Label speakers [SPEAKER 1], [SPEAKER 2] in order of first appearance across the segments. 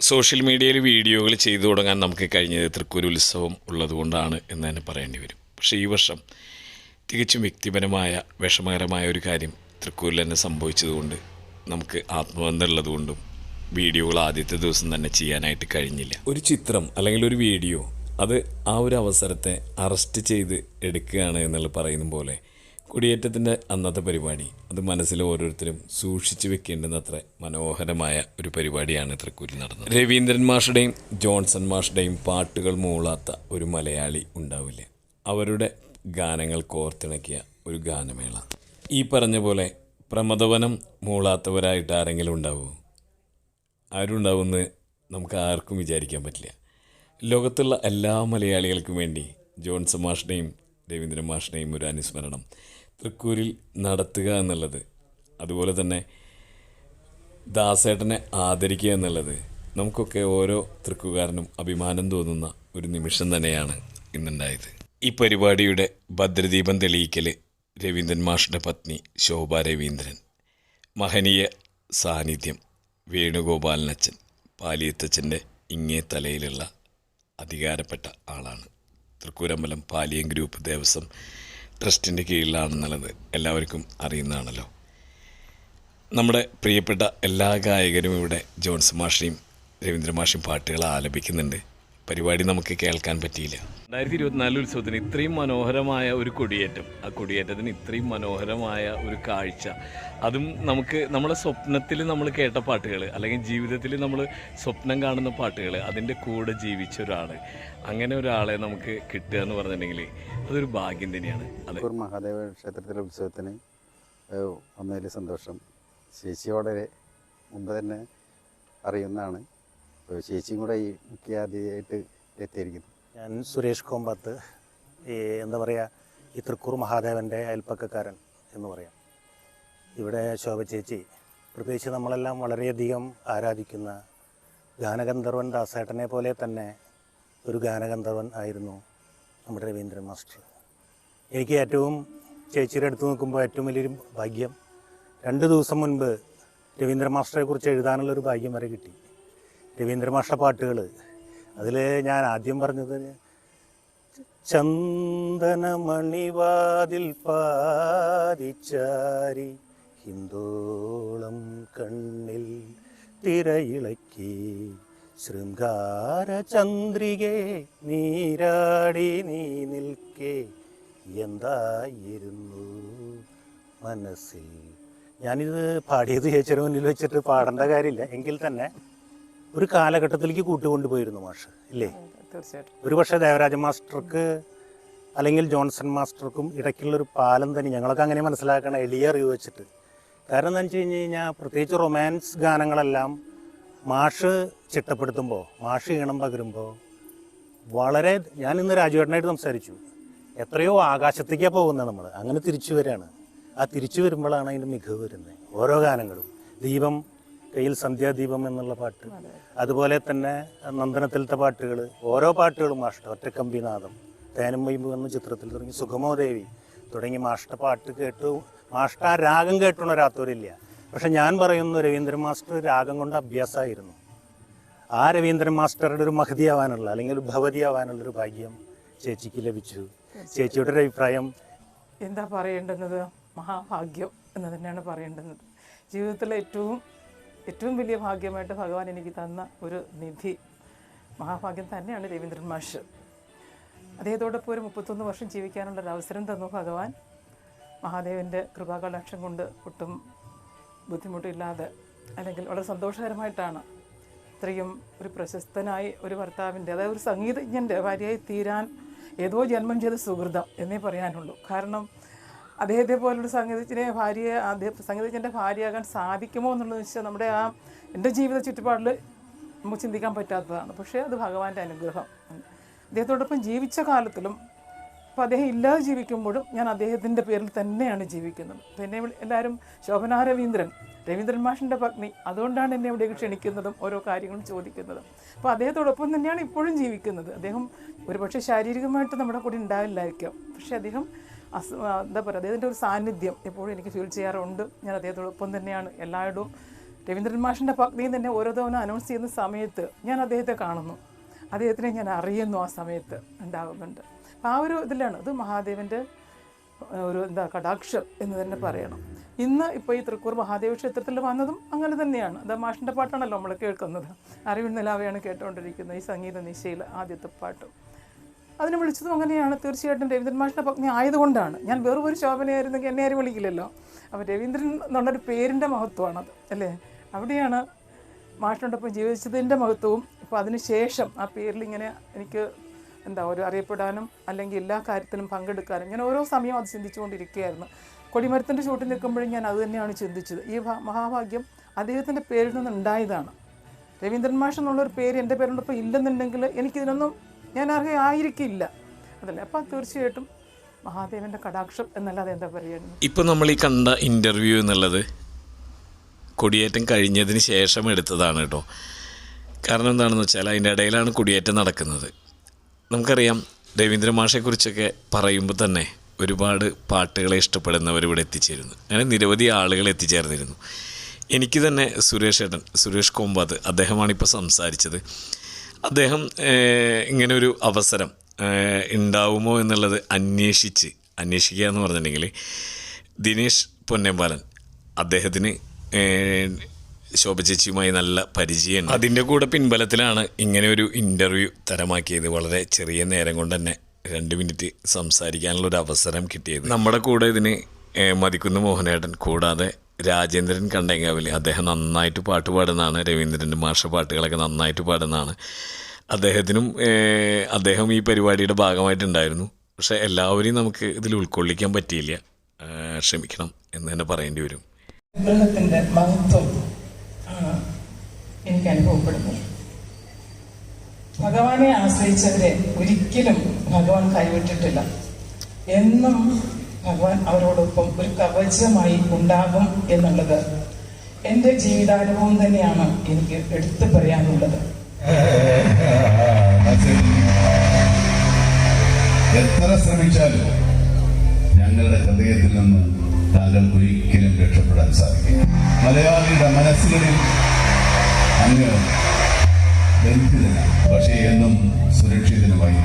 [SPEAKER 1] Social മീഡിയയിൽ വീഡിയോകൾ ചെയ്തു തുടങ്ങാൻ നമുക്ക് കഴിഞ്ഞത് തൃക്കൂർ ഉത്സവം ഉള്ളതുകൊണ്ടാണ് എന്ന് തന്നെ പറയേണ്ടി വരും. പക്ഷേ ഈ വർഷം തികച്ചും വ്യക്തിപരമായ വിഷമകരമായ ഒരു കാര്യം തൃക്കൂരിൽ തന്നെ സംഭവിച്ചതുകൊണ്ട് നമുക്ക് ആത്മബന്ധം ഉള്ളതുകൊണ്ടും വീഡിയോകൾ ആദ്യത്തെ ദിവസം തന്നെ ചെയ്യാനായിട്ട് കഴിഞ്ഞില്ല. ഒരു ചിത്രം അല്ലെങ്കിൽ ഒരു വീഡിയോ അത് ആ ഒരു അവസരത്തെ അറസ്റ്റ് ചെയ്ത് എടുക്കുകയാണ് എന്നുള്ള പറയുന്ന പോലെ കുടിയേറ്റത്തിന്റെ അന്നത്തെ പരിപാടി. അത് മനസ്സിൽ ഓരോരുത്തരും സൂക്ഷിച്ചു വെക്കേണ്ടുന്നത്ര മനോഹരമായ ഒരു പരിപാടിയാണ് തൃക്കൂരിൽ നടന്നത്. രവീന്ദ്രൻ മാഷുടെയും ജോൺസൺ മാഷുടെയും പാട്ടുകൾ മൂളാത്ത ഒരു മലയാളി ഉണ്ടാവില്ല. അവരുടെ ഗാനങ്ങൾ കോർത്തിണക്കിയ ഒരു ഗാനമേള. ഈ പറഞ്ഞ പോലെ പ്രമദവനം മൂളാത്തവരായിട്ട് ആരെങ്കിലും ഉണ്ടാവുമോ ആരുണ്ടാവുമെന്ന് നമുക്ക് ആർക്കും വിചാരിക്കാൻ പറ്റില്ല. ലോകത്തുള്ള എല്ലാ മലയാളികൾക്കും വേണ്ടി ജോൺസൺ മാഷിനെയും രവീന്ദ്രൻ മാഷിനെയും ഒരു അനുസ്മരണം. തൃക്കൂരിൽ നടത്തുക എന്നുള്ളത്. അതുപോലെ തന്നെ ദാസേട്ടനെ ആദരിക്കുക എന്നുള്ളത്. നമുക്കൊക്കെ ഓരോ തൃക്കുകാരനും അഭിമാനം തോന്നുന്ന ഒരു നിമിഷം തന്നെയാണ് ഇന്നുണ്ടായത്. ഈ പരിപാടിയുടെ ഭദ്രദീപം തെളിയിക്കൽ രവീന്ദ്രൻ മാഷിന്റെ പത്നി ശോഭ രവീന്ദ്രൻ. മഹനീയ സാന്നിധ്യം വേണുഗോപാലനച്ചൻ പാലിയത്തച്ഛന്റെ ഇങ്ങേ തലയിലുള്ള അധികാരപ്പെട്ട ആളാണ്. തൃക്കൂരമ്പലം പാലിയം ഗ്രൂപ്പ് ദേവസ്വം ട്രസ്റ്റിന്റെ കീഴിലാണെന്നുള്ളത് എല്ലാവർക്കും അറിയുന്നതാണല്ലോ. നമ്മുടെ പ്രിയപ്പെട്ട എല്ലാ ഗായകരും ഇവിടെ ജോൺസ് മാഷിയും രവീന്ദ്ര മാഷിയും പാട്ടുകൾ ആലപിക്കുന്നുണ്ട്. പരിപാടി നമുക്ക് കേൾക്കാൻ പറ്റിയില്ല. രണ്ടായിരത്തി ഇരുപത്തിനാല് ഉത്സവത്തിന് ഇത്രയും മനോഹരമായ ഒരു കൊടിയേറ്റം. ആ കൊടിയേറ്റത്തിന് ഇത്രയും മനോഹരമായ ഒരു കാഴ്ച. അതും നമുക്ക് നമ്മുടെ സ്വപ്നത്തിൽ നമ്മൾ കേട്ട പാട്ടുകൾ അല്ലെങ്കിൽ ജീവിതത്തിൽ നമ്മൾ സ്വപ്നം കാണുന്ന പാട്ടുകൾ അതിന്റെ കൂടെ ജീവിച്ച ഒരാൾ അങ്ങനെ ഒരാളെ നമുക്ക് കിട്ടുക എന്ന് പറഞ്ഞിട്ടുണ്ടെങ്കിൽ അതൊരു ഭാഗ്യം തന്നെയാണ്. അതെ.
[SPEAKER 2] മഹാദേവ ക്ഷേത്രത്തിലെ ഉത്സവത്തിന് വന്നതിൽ സന്തോഷം. ശേഷിയോടെ മുമ്പ് തന്നെ അറിയുന്നതാണ്. ശേഷിയും ചേച്ചിയും കൂടെ ഈ മുഖ്യാതിഥിയായിട്ട് എത്തിയിരിക്കുന്നു.
[SPEAKER 3] ഞാൻ സുരേഷ് കോമ്പത്ത് ഈ എന്താ പറയുക ഈ തൃക്കൂർ മഹാദേവന്റെ അയൽപ്പക്കക്കാരൻ എന്ന് പറയാം. ഇവിടെ ശോഭ ചേച്ചി പ്രത്യേകിച്ച് നമ്മളെല്ലാം വളരെയധികം ആരാധിക്കുന്ന ഗാനഗന്ധർവൻ ദാസേട്ടനെ പോലെ തന്നെ ഒരു ഗാനഗന്ധർവൻ ആയിരുന്നു. നമ്മുടെ രവീന്ദ്രൻ മാസ്റ്റർ. എനിക്ക് ഏറ്റവും ചേച്ചിയുടെ അടുത്ത് നോക്കുമ്പോൾ ഏറ്റവും വലിയൊരു ഭാഗ്യം രണ്ട് ദിവസം മുൻപ് രവീന്ദ്ര മാസ്റ്ററെക്കുറിച്ച് എഴുതാനുള്ളൊരു ഭാഗ്യം വരെ കിട്ടി. രവീന്ദ്ര മാഷ്ട പാട്ടുകൾ അതിൽ ഞാൻ ആദ്യം പറഞ്ഞത് ചന്ദനമണിവാതിൽ പാതിച്ചാരി ഹിന്ദോളം കണ്ണിൽ തിരയിളക്കി. ശൃംഗാര ചന്ദ്രികെ നീരാടി നീ നിൽക്കേ. എന്തായിരുന്നു മനസ്സിൽ? ഞാനിത് പാടിയത് ചേച്ചിയുടെ മുന്നിൽ വെച്ചിട്ട് പാടേണ്ട കാര്യമില്ല. എങ്കിൽ തന്നെ ഒരു കാലഘട്ടത്തിലേക്ക് കൂട്ടുകൊണ്ടുപോയിരുന്നു മാഷ് ഇല്ലേ?
[SPEAKER 4] തീർച്ചയായിട്ടും.
[SPEAKER 3] ഒരു പക്ഷേ ദേവരാജ മാസ്റ്റർക്ക് അല്ലെങ്കിൽ ജോൺസൺ മാസ്റ്റർക്കും ഇടയ്ക്കുള്ളൊരു പാലം തന്നെ ഞങ്ങളൊക്കെ അങ്ങനെ മനസ്സിലാക്കണം എളിയ അറിവ് വെച്ചിട്ട്. കാരണം എന്താണെന്ന് വെച്ച് കഴിഞ്ഞ് കഴിഞ്ഞാൽ പ്രത്യേകിച്ച് റൊമാൻസ് ഗാനങ്ങളെല്ലാം മാഷ് ചിട്ടപ്പെടുത്തുമ്പോൾ മാഷ് ഈണം പകരുമ്പോൾ വളരെ ഞാൻ ഇന്ന് രാജുവേട്ടനായിട്ട് സംസാരിച്ചു. എത്രയോ ആകാശത്തേക്കാണ് പോകുന്നത് നമ്മൾ അങ്ങനെ തിരിച്ചു വരികയാണ് ആ തിരിച്ചു വരുമ്പോഴാണ് അതിന്റെ മികവ് വരുന്നത് ഓരോ ഗാനങ്ങളും. ദീപം കയ്യിൽ സന്ധ്യാദീപം എന്നുള്ള പാട്ട്. അതുപോലെ തന്നെ നന്ദനത്തിലത്തെ പാട്ടുകൾ ഓരോ പാട്ടുകളും മാഷ്ട ഒറ്റക്കമ്പിനാഥം തേനും വൈമ്പ് എന്ന ചിത്രത്തിൽ തുടങ്ങി സുഗമോ ദേവി തുടങ്ങി മാഷ്ട പാട്ട് കേട്ടു മാഷ്ട ആ രാഗം കേട്ടുണരാത്തവരില്ല പക്ഷെ ഞാൻ പറയുന്നു രവീന്ദ്രൻ മാസ്റ്റർ രാഗം കൊണ്ട് അഭ്യാസമായിരുന്നു. ആ രവീന്ദ്രൻ മാസ്റ്ററുടെ ഒരു മഹതിയാവാനുള്ള അല്ലെങ്കിൽ ഒരു ഭവതിയാവാനുള്ള ഒരു ഭാഗ്യം ചേച്ചിക്ക് ലഭിച്ചു. ചേച്ചിയുടെ ഒരു അഭിപ്രായം?
[SPEAKER 4] എന്താ പറയേണ്ടുന്നത്? മഹാഭാഗ്യം എന്ന് തന്നെയാണ് പറയേണ്ടുന്നത്. ജീവിതത്തിലെ ഏറ്റവും ഏറ്റവും വലിയ ഭാഗ്യമായിട്ട് ഭഗവാൻ എനിക്ക് തന്ന ഒരു നിധി മഹാഭാഗ്യം തന്നെയാണ് രവീന്ദ്രൻ മാഷ് അദ്ദേഹത്തോടൊപ്പം ഒരു മുപ്പത്തൊന്ന് വർഷം ജീവിക്കാനുള്ള ഒരു അവസരം തന്നു ഭഗവാൻ. മഹാദേവന്റെ കൃപാകടാക്ഷം കൊണ്ട് ഒട്ടും ബുദ്ധിമുട്ടില്ലാതെ അല്ലെങ്കിൽ വളരെ സന്തോഷകരമായിട്ടാണ് ഇത്രയും ഒരു പ്രശസ്തനായി ഒരു ഭർത്താവിന്റെ അതായത് ഒരു സംഗീതജ്ഞന്റെ ഭാര്യയായി തീരാൻ ഏതോ ജന്മം ചെയ്ത സുഹൃതം എന്നേ പറയാനുള്ളൂ. കാരണം അദ്ദേഹത്തെ പോലൊരു സംഗീതജ്ഞനെ ഭാര്യയെ അദ്ദേഹം സംഗീതജ്ഞന്റെ ഭാര്യയാകാൻ സാധിക്കുമോ എന്നുള്ളത് വെച്ചാൽ നമ്മുടെ ആ എന്റെ ജീവിത ചുറ്റുപാടിൽ നമുക്ക് ചിന്തിക്കാൻ പറ്റാത്തതാണ്. പക്ഷേ അത് ഭഗവാന്റെ അനുഗ്രഹം. അദ്ദേഹത്തോടൊപ്പം ജീവിച്ച കാലത്തിലും അപ്പോൾ അദ്ദേഹം ഇല്ലാതെ ജീവിക്കുമ്പോഴും ഞാൻ അദ്ദേഹത്തിന്റെ പേരിൽ തന്നെയാണ് ജീവിക്കുന്നത്. പിന്നെ എല്ലാവരും ശോഭന രവീന്ദ്രൻ രവീന്ദ്രൻ മാഷിന്റെ പത്നി അതുകൊണ്ടാണ് എന്നെ ഇവിടേക്ക് ക്ഷണിക്കുന്നതും ഓരോ കാര്യങ്ങളും ചോദിക്കുന്നതും. അപ്പോൾ അദ്ദേഹത്തോടൊപ്പം തന്നെയാണ് ഇപ്പോഴും ജീവിക്കുന്നത്. അദ്ദേഹം ഒരുപക്ഷെ ശാരീരികമായിട്ട് നമ്മുടെ കൂടെ ഉണ്ടാവില്ലായിരിക്കാം. പക്ഷേ അദ്ദേഹം അസ് എന്താ പറയുക അദ്ദേഹത്തിന്റെ ഒരു സാന്നിധ്യം എപ്പോഴും എനിക്ക് ഫീൽ ചെയ്യാറുണ്ട്. ഞാൻ അദ്ദേഹത്തോടൊപ്പം തന്നെയാണ് എല്ലായിടവും. രവീന്ദ്രൻ മാഷിന്റെ പത്നിയും തന്നെ ഓരോ തവണ അനൗൺസ് ചെയ്യുന്ന സമയത്ത് ഞാൻ അദ്ദേഹത്തെ കാണുന്നു. അദ്ദേഹത്തിനെ ഞാൻ അറിയുന്നു ആ സമയത്ത് ഉണ്ടാകുന്നുണ്ട് ആ ഒരു ഇതിലാണ്. ഇത് മഹാദേവന്റെ ഒരു എന്താ കടാക്ഷം എന്ന് തന്നെ പറയണം. ഇന്ന് ഇപ്പോൾ ഈ തൃക്കൂർ മഹാദേവ ക്ഷേത്രത്തിൽ വന്നതും അങ്ങനെ തന്നെയാണ്. അത് മാഷിന്റെ പാട്ടാണല്ലോ നമ്മൾ കേൾക്കുന്നത്. അറിവിൻ നിലാവയാണ് കേട്ടുകൊണ്ടിരിക്കുന്നത് ഈ സംഗീത നിശയിൽ ആദ്യത്തെ പാട്ട്. അതിനെ വിളിച്ചതും അങ്ങനെയാണ്. തീർച്ചയായിട്ടും രവീന്ദ്രൻ മാഷിന്റെ പത്നി ആയതുകൊണ്ടാണ്. ഞാൻ വെറും ഒരു ശോഭനയായിരുന്നെങ്കിൽ എന്നെ ആരും വിളിക്കില്ലല്ലോ. അപ്പോൾ രവീന്ദ്രൻ എന്നുള്ളൊരു പേരിന്റെ മഹത്വമാണത് അല്ലേ? അവിടെയാണ് മാഷിനോടൊപ്പം ജീവിച്ചതിന്റെ മഹത്വവും. ഇപ്പോൾ അതിനുശേഷം ആ പേരിൽ ഇങ്ങനെ എനിക്ക് എന്താ ഒരു അറിയപ്പെടാനും അല്ലെങ്കിൽ എല്ലാ കാര്യത്തിലും പങ്കെടുക്കാനും ഞാൻ ഓരോ സമയം അത് ചിന്തിച്ചുകൊണ്ടിരിക്കുകയായിരുന്നു. കൊടിമരത്തിന്റെ ചൂട്ടിൽ നിൽക്കുമ്പോഴും ഞാൻ അത് തന്നെയാണ് ചിന്തിച്ചത്. ഈ മഹാഭാഗ്യം അദ്ദേഹത്തിന്റെ പേരിൽ നിന്ന് ഉണ്ടായതാണ്. രവീന്ദ്രൻ മാഷ് എന്നുള്ളൊരു പേര് എന്റെ പേരോടൊപ്പം ഇല്ലെന്നുണ്ടെങ്കിൽ എനിക്കിതിനൊന്നും ഞാൻ അർഹയായിരിക്കില്ല അതല്ലേ? അപ്പം തീർച്ചയായിട്ടും മഹാദേവന്റെ കടാക്ഷം എന്നല്ലാതെ എന്താ പറയുന്നത്
[SPEAKER 1] ഇപ്പം നമ്മൾ ഈ കണ്ട ഇന്റർവ്യൂ എന്നുള്ളത് കൊടിയേറ്റം കഴിഞ്ഞതിന് ശേഷം എടുത്തതാണ് കേട്ടോ. കാരണം എന്താണെന്ന് വെച്ചാൽ അതിന്റെ ഇടയിലാണ് കൊടിയേറ്റം നടക്കുന്നത്. നമുക്കറിയാം രവീന്ദ്ര മാഷെക്കുറിച്ചൊക്കെ പറയുമ്പോൾ തന്നെ ഒരുപാട് പാട്ടുകളെ ഇഷ്ടപ്പെടുന്നവർ ഇവിടെ എത്തിച്ചേരുന്നു. അങ്ങനെ നിരവധി ആളുകൾ എത്തിച്ചേർന്നിരുന്നു. എനിക്ക് തന്നെ സുരേഷ് ഏട്ടൻ സുരേഷ് കോമ്പാത് അദ്ദേഹമാണ് ഇപ്പോൾ സംസാരിച്ചത്. അദ്ദേഹം ഇങ്ങനെ ഒരു അവസരം ഉണ്ടാവുമോ എന്നുള്ളത് അന്വേഷിച്ച് അന്വേഷിക്കുക എന്ന് പറഞ്ഞിട്ടുണ്ടെങ്കിൽ ദിനേഷ് പൊന്നമ്പാലൻ അദ്ദേഹത്തിന് ശോഭ ചേച്ചിയുമായി നല്ല പരിചയമുണ്ട്. അതിന്റെ കൂടെ പിൻബലത്തിലാണ് ഇങ്ങനെ ഒരു ഇന്റർവ്യൂ തരമാക്കിയത്. വളരെ ചെറിയ നേരം കൊണ്ട് തന്നെ രണ്ട് മിനിറ്റ് സംസാരിക്കാനുള്ള ഒരു അവസരം കിട്ടിയത്. നമ്മുടെ കൂടെ ഇതിന് മതിക്കുന്ന മോഹനേട്ടൻ കൂടാതെ രാജേന്ദ്രൻ കണ്ടേങ്കാവിൽ അദ്ദേഹം നന്നായിട്ട് പാട്ട് പാടുന്നതാണ്. രവീന്ദ്രന്റെ മാഷ പാട്ടുകളൊക്കെ നന്നായിട്ട് പാടുന്നതാണ്. അദ്ദേഹത്തിനും അദ്ദേഹം ഈ പരിപാടിയുടെ ഭാഗമായിട്ടുണ്ടായിരുന്നു. പക്ഷേ എല്ലാവരെയും നമുക്ക് ഇതിൽ ഉൾക്കൊള്ളിക്കാൻ പറ്റിയില്ല. ക്ഷമിക്കണം എന്ന് തന്നെ പറയേണ്ടി വരും.
[SPEAKER 4] മഹത്വം എനിക്ക് അനുഭവപ്പെടുന്നു. ഭഗവാനെ ആശ്രയിച്ചവരെ ഒരിക്കലും ഭഗവാൻ കൈവിട്ടിട്ടില്ല. എന്നും ഭഗവാൻ അവരോടൊപ്പം ഒരു കവചമായി ഉണ്ടാകും എന്നുള്ളത് എന്റെ ജീവിതാനുഭവം തന്നെയാണ് എനിക്ക് എടുത്തു പറയാനുള്ളത്.
[SPEAKER 5] എത്ര ശ്രമിച്ചാലും ഞങ്ങളുടെ ഹൃദയത്തിൽ നിന്ന് താങ്കൾക്ക് ഒരിക്കലും രക്ഷപ്പെടാൻ സാധിക്കും മലയാളിയുടെ മനസ്സുകളിൽ അങ്ങ് ബന്ധിതനാണ് പക്ഷേ എന്നും സുരക്ഷിതനുമായി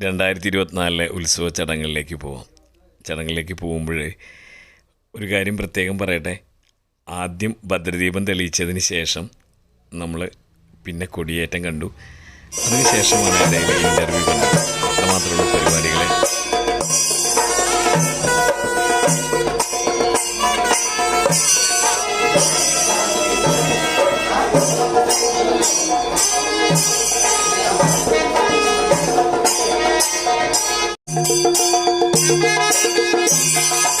[SPEAKER 1] രണ്ടായിരത്തി ഇരുപത്തിനാലിലെ ഉത്സവ ചടങ്ങിലേക്ക് പോവാം. ചടങ്ങിലേക്ക് പോകുമ്പോഴേ ഒരു കാര്യം പ്രത്യേകം പറയട്ടെ. ആദ്യം ഭദ്രദീപം തെളിയിച്ചതിന് ശേഷം നമ്മൾ പിന്നെ കൊടിയേറ്റം കണ്ടു. അതിനുശേഷമാണ് എന്റെ ഇന്റർവ്യൂ കണ്ടത്. അത്രമാത്രമുള്ള പരിപാടികളെ. Thank you. Thank you.